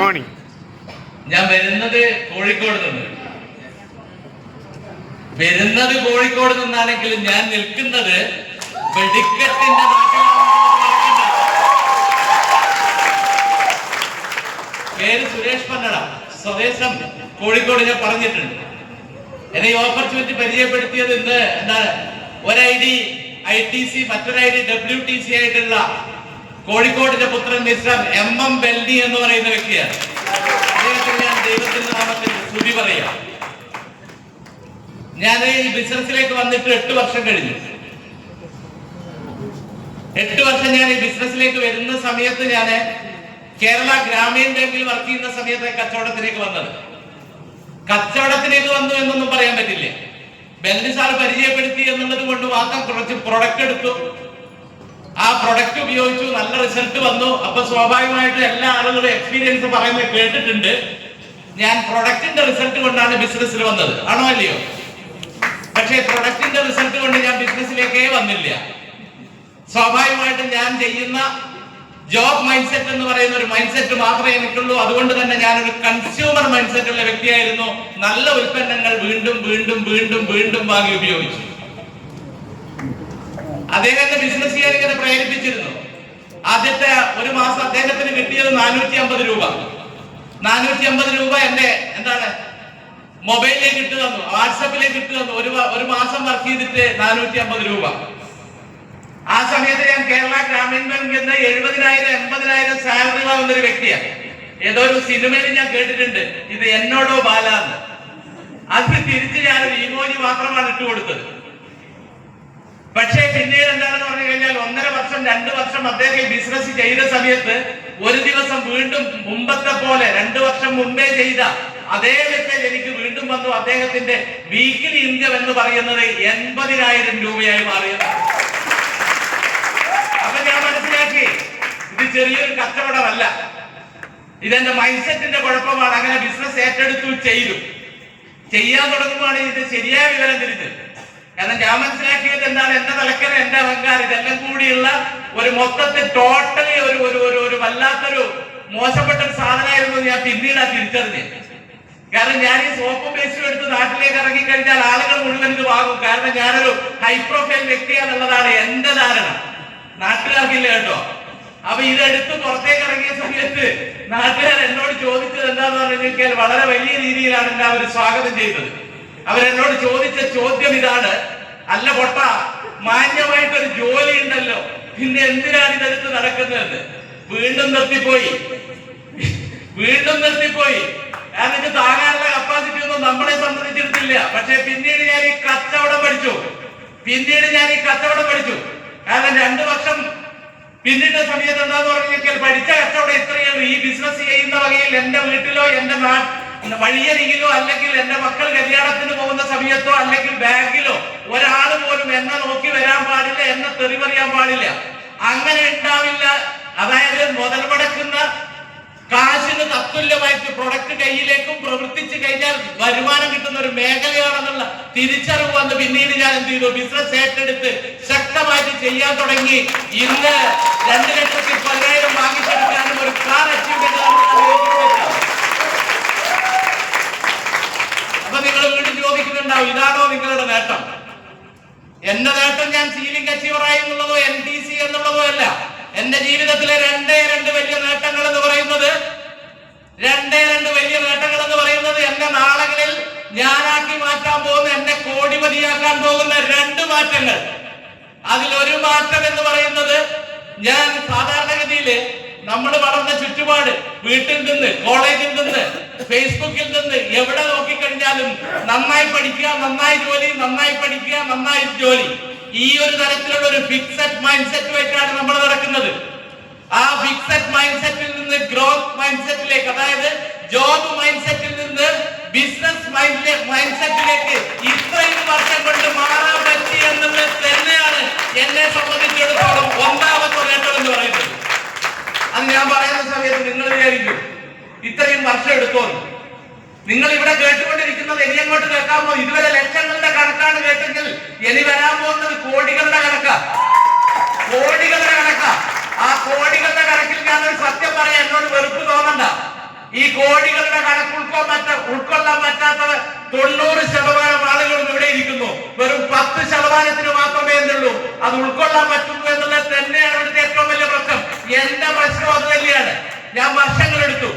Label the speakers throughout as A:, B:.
A: Morning
B: ഞാൻ വരുന്നത് കോഴിക്കോട് നിന്ന്. വരുന്നത് കോഴിക്കോട് നിന്നാണെങ്കിലും ഞാൻ നിൽക്കുന്നത് വെടിക്കെട്ടിന്റെ പേര് സുരേഷ് പന്നട സ്വദേശം കോഴിക്കോട് ഞാൻ പറഞ്ഞിട്ടുണ്ട്. എന്നെ ഈ ഓപ്പർച്യൂണിറ്റി പരിചയപ്പെടുത്തിയത് ഇന്ന് എന്താണ്? ഒരു I D I T C മറ്റൊരു I D W T C ആയിട്ടുള്ള കോഴിക്കോടിന്റെ പുത്രൻ മിസ്റ്റർ എം എം ബെൽഡി എന്ന് പറയുന്ന വ്യക്തിയാണ്. ഞാൻ ദൈവത്തിന്റെ നാമത്തിൽ സ്തുതി പറയാം. ഞാൻ ഈ ബിസിനസ്സിലേക്ക് വന്നിട്ട് എട്ട് വർഷം കഴിഞ്ഞു. എട്ട് വർഷം ഞാൻ ഈ ബിസിനസ്സിലേക്ക് വരുന്ന സമയത്ത് ഞാൻ കേരള ഗ്രാമീൺ ബാങ്കിൽ വർക്ക് ചെയ്യുന്ന സമയത്ത് കച്ചവടത്തിലേക്ക് വന്നത്. കച്ചവടത്തിലേക്ക് വന്നു എന്നൊന്നും പറയാൻ പറ്റില്ല. ബെല്ലി സാർ പരിചയപ്പെടുത്തി എന്നുള്ളത് കൊണ്ട് മാത്രം കുറച്ച് പ്രൊഡക്റ്റ് എടുത്തു. ആ പ്രൊഡക്റ്റ് ഉപയോഗിച്ചു നല്ല റിസൾട്ട് വന്നു. അപ്പൊ സ്വാഭാവികമായിട്ടും എല്ലാ ആളുകളും എക്സ്പീരിയൻസ് പറയുന്നത് കേട്ടിട്ടുണ്ട്. ഞാൻ പ്രൊഡക്റ്റിന്റെ റിസൾട്ട് കൊണ്ടാണ് ബിസിനസ്സിൽ വന്നത്. ആണോ അല്ലയോ? പക്ഷേ പ്രൊഡക്റ്റിന്റെ റിസൾട്ട് കൊണ്ട് ഞാൻ ബിസിനസ്സിലേക്കേ വന്നില്ല. സ്വാഭാവികമായിട്ടും ഞാൻ ചെയ്യുന്ന ജോബ് മൈൻഡ് സെറ്റ് എന്ന് പറയുന്ന ഒരു മൈൻഡ് സെറ്റ് മാത്രമേ എനിക്കുള്ളൂ. അതുകൊണ്ട് തന്നെ ഞാൻ ഒരു കൺസ്യൂമർ മൈൻഡ് സെറ്റ് ഉള്ള വ്യക്തിയായിരുന്നു. നല്ല ഉൽപ്പന്നങ്ങൾ വീണ്ടും വീണ്ടും വീണ്ടും വീണ്ടും വാങ്ങി ഉപയോഗിച്ചു. അദ്ദേഹം എന്നെ ബിസിനസ് ചെയ്യാൻ ഇങ്ങനെ പ്രേരിപ്പിച്ചിരുന്നു. ആദ്യത്തെ ഒരു മാസം അദ്ദേഹത്തിന് കിട്ടിയത് നാനൂറ്റി അമ്പത് രൂപ. നാനൂറ്റി അമ്പത് രൂപ എന്റെ എന്താണ്? മൊബൈലിലേക്ക് ഇട്ട് തന്നു. വാട്സപ്പിലേക്ക് ഇട്ട് തന്നു. ഒരു ഒരു മാസം വർക്ക് ചെയ്തിട്ട് നാനൂറ്റി അമ്പത് രൂപ. ആ സമയത്ത് ഞാൻ കേരള ഗ്രാമീൺ ബാങ്കിൽ നിന്ന് എഴുപതിനായിരം എൺപതിനായിരം സാലറി വാങ്ങുന്ന ഒരു വ്യക്തിയാണ്. ഏതോ ഒരു സിനിമയിൽ ഞാൻ കേട്ടിട്ടുണ്ട്. ഇത് എന്നോടോ ബാലാന്ന്. അത് തിരിച്ച് ഒരു ഇമോജി മാത്രമാണ് ഇട്ട് കൊടുത്തത് പക്ഷേ പിന്നീട് എന്താണെന്ന് പറഞ്ഞു കഴിഞ്ഞാൽ ഒന്നര വർഷം രണ്ട് വർഷം അദ്ദേഹം ബിസിനസ് ചെയ്ത സമയത്ത് ഒരു ദിവസം വീണ്ടും മുമ്പത്തെ പോലെ രണ്ടു വർഷം മുമ്പേ ചെയ്ത അതേ മെസ്സേജ് എനിക്ക് വീണ്ടും വന്നു. അദ്ദേഹത്തിന്റെ വീക്കിലി ഇൻകം എന്ന് പറയുന്നത് എൺപതിനായിരം രൂപയായി മാറിയത്. അപ്പൊ ഞാൻ മനസ്സിലാക്കി ഇത് ചെറിയൊരു കച്ചവടമല്ല. ഇതെന്റെ മൈൻഡ് സെറ്റിന്റെ കുഴപ്പമാണ്. അങ്ങനെ ബിസിനസ് ഏറ്റെടുത്തു ചെയ്തു. ചെയ്യാൻ തുടങ്ങുമ്പോഴാണ് ഇതിന്റെ ശരിയായ വിവരം തിരിച്ചത് കാരണം ഞാൻ മനസ്സിലാക്കിയത് എന്താണ്? എന്റെ തലക്കര എന്റെ അഹങ്കാരം ഇതെല്ലാം കൂടിയുള്ള ഒരു മൊത്തത്തിൽ ടോട്ടലി ഒരു ഒരു ഒരു വല്ലാത്തൊരു മോശപ്പെട്ട ഒരു സാധനമായിരുന്നു ഞാൻ പിന്നീടാ തിരിച്ചറിഞ്ഞത് കാരണം ഞാൻ ഈ സോപ്പ് പേസ്റ്റും എടുത്ത് നാട്ടിലേക്ക് ഇറങ്ങി കഴിഞ്ഞാൽ ആളുകൾ മുഴുവൻ ഇത് വാങ്ങും. കാരണം ഞാനൊരു ഹൈ പ്രൊഫൈൽ വ്യക്തിയാണെന്നുള്ളതാണ് എന്റെ ധാരണ. നാട്ടുകാർക്കില്ല കേട്ടോ. അപ്പൊ ഇതെടുത്ത് പുറത്തേക്ക് ഇറങ്ങിയ സമയത്ത് നാട്ടുകാർ എന്നോട് ചോദിച്ചത് എന്താന്ന് പറഞ്ഞു കഴിഞ്ഞാൽ വളരെ വലിയ രീതിയിലാണ് എന്നെ അവർ സ്വാഗതം ചെയ്തത്. അവരെന്നോട് ചോദിച്ച ചോദ്യം ഇതാണ്. അല്ല പൊട്ട മാന്യമായിട്ടൊരു ജോലി ഉണ്ടല്ലോ. പിന്നെ എന്തിനാണ് ഇതെടുത്ത് നടക്കുന്നത്? വീണ്ടും നിർത്തിപ്പോയി. വീണ്ടും നിർത്തിപ്പോയി. എനിക്ക് താങ്ങാനുള്ള കപ്പാസിറ്റി ഒന്നും നമ്മളെ സംബന്ധിച്ചിരുന്നില്ല പക്ഷെ പിന്നീട് ഞാൻ ഈ കച്ചവടം പഠിച്ചു. പിന്നീട് ഞാൻ ഈ കച്ചവടം പഠിച്ചു. കാരണം രണ്ടു വർഷം പിന്നിട്ട സമയത്ത് എന്താന്ന് പറഞ്ഞാൽ പഠിച്ച കച്ചവടം ഇത്രയും. ഈ ബിസിനസ് ചെയ്യുന്ന വകയിൽ എന്റെ വീട്ടിലോ എന്റെ നാ- വഴിയരികിലോ അല്ലെങ്കിൽ എന്റെ മക്കൾ കല്യാണത്തിന് പോകുന്ന സമയത്തോ അല്ലെങ്കിൽ ബാങ്കിലോ ഒരാൾ പോലും എന്നെ നോക്കി വരാൻ പാടില്ല എന്നെ തെറിവറിയാൻ പാടില്ല. അങ്ങനെ ഉണ്ടാവില്ല. അതായത് മുതൽ മുടക്കുന്ന കാശിന് തത്തുല്യമായിട്ട് പ്രൊഡക്റ്റ് കയ്യിലേക്കും പ്രവർത്തിച്ചു കഴിഞ്ഞാൽ വരുമാനം കിട്ടുന്ന ഒരു മേഖലയാണെന്നുള്ള തിരിച്ചറിവ് വന്ന് പിന്നീട് ഞാൻ എന്ത് ചെയ്തു? ബിസിനസ് ഏറ്റെടുത്ത് ശക്തമായിട്ട് ചെയ്യാൻ തുടങ്ങി. ഇന്ന് രണ്ട് ലക്ഷത്തി പതിനായിരം വാങ്ങിച്ചെടുക്കാനും ഒരു കാർ അച്ചീവ്മെന്റ് അപ്പൊ നിങ്ങൾ വീണ്ടും ചോദിക്കുന്നുണ്ടാവും ഇതാണോ നിങ്ങളുടെ നേട്ടം എന്റെ നേട്ടം ഞാൻ സീലിംഗ് അച്ചീവറായി എന്നുള്ളതോ എൻ ടി സി എന്നുള്ളതോ അല്ല. എന്റെ ജീവിതത്തിലെ രണ്ടേ രണ്ട് വലിയ നേട്ടങ്ങൾ എന്ന് പറയുന്നത് രണ്ടേ രണ്ട് വലിയ നേട്ടങ്ങൾ എന്ന് പറയുന്നത് എന്റെ നാളകളിൽ ഞാനാക്കി മാറ്റാൻ പോകുന്ന എന്നെ കോടിപതിയാക്കാൻ പോകുന്ന രണ്ട് മാറ്റങ്ങൾ. അതിലൊരു മാറ്റം എന്ന് പറയുന്നത് ഞാൻ സാധാരണഗതിയിൽ നമ്മൾ വളർന്ന ചുറ്റുപാട് വീട്ടിൽ നിന്ന് കോളേജിൽ നിന്ന് ഫേസ്ബുക്കിൽ നിന്ന് എവിടെ നോക്കിക്കഴിഞ്ഞാലും നന്നായി പഠിക്കുക നന്നായി ജോലി നന്നായി പഠിക്കുക നന്നായി ജോലി. ഈ ഒരു തരത്തിലുള്ള ഒരു ഫിക്സഡ് മൈൻഡ് വെച്ചാണ് നമ്മൾ നടക്കുന്നത്. ആ ഫിക്സഡ് മൈൻഡ് സെറ്റിൽ നിന്ന് ഗ്രോത്ത് മൈൻഡ് സെറ്റിലേക്ക് അതായത് ജോബ് മൈൻഡ് സെറ്റിൽ നിന്ന് ബിസിനസ് മൈൻഡ് മൈൻഡ് സെറ്റിലേക്ക് ഇത്രയും വർഷം കൊണ്ട് മാറാൻ പറ്റി എന്നുള്ളത് തന്നെയാണ് എന്നെ സംബന്ധിച്ചിടത്തോളം ഒന്നാമത്തെ നേട്ടം എന്ന് പറയുന്നത്. അത് ഞാൻ പറയുന്ന സമയത്ത് നിങ്ങൾ വിചാരിക്കും ഇത്രയും വർഷം എടുത്തോന്ന്. നിങ്ങൾ ഇവിടെ കേട്ടുകൊണ്ടിരിക്കുന്നത് ഇനി അങ്ങോട്ട് കേൾക്കാമോ? ഇതുവരെ ലക്ഷങ്ങളുടെ കണക്കാണ് കേട്ടെങ്കിൽ ഇനി വരാൻ പോകുന്നത് കോടികളുടെ കണക്കാ. കോടികളുടെ കണക്കാ. ആ കോടികളുടെ കണക്കിൽ ഞാൻ ഒരു സത്യം പറയാൻ എന്നോട് വെറുപ്പ് തോന്നണ്ട. ഈ കോടികളുടെ കണക്ക് ഉൾക്കൊള്ളാൻ പറ്റ ഉൾക്കൊള്ളാൻ പറ്റാത്ത തൊണ്ണൂറ് ശതമാനം ആളുകളും ഇവിടെ ഇരിക്കുന്നു. വെറും പത്ത് ശതമാനത്തിന് മാത്രമേ എന്തുള്ളൂ. അത് ഉൾക്കൊള്ളാൻ പറ്റുന്നു എന്നുള്ളത് തന്നെയാണ് ഇവിടുത്തെ ഏറ്റവും വലിയ പ്രശ്നം എന്റെ പ്രശ്നം അത് തന്നെയാണ്. ഞാൻ വർഷങ്ങൾ എടുത്തു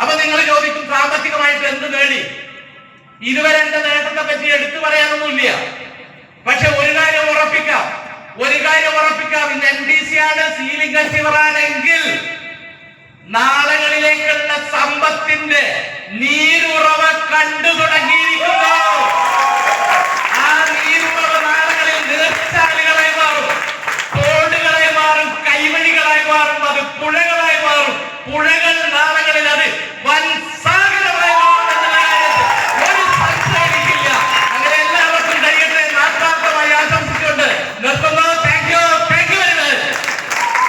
B: അപ്പൊ നിങ്ങൾ ചോദിക്കും സാമ്പത്തികമായിട്ട് എന്ത് നേടി ഇതുവരെ എന്റെ നേട്ടത്തെ പറ്റി എടുത്തു പറയാനൊന്നുമില്ല. പക്ഷെ ഒരു കാര്യം ഉറപ്പിക്കാം. ഒരു കാര്യം ഉറപ്പിക്കാം. ഇന്ന് എൻ ഡി സി ആണ് സീലിംഗ് അച്ചീവറാണെങ്കിൽ നാളുകളിലേക്കുള്ള സമ്പത്തിന്റെ നീരുറവ കണ്ടു തുടങ്ങി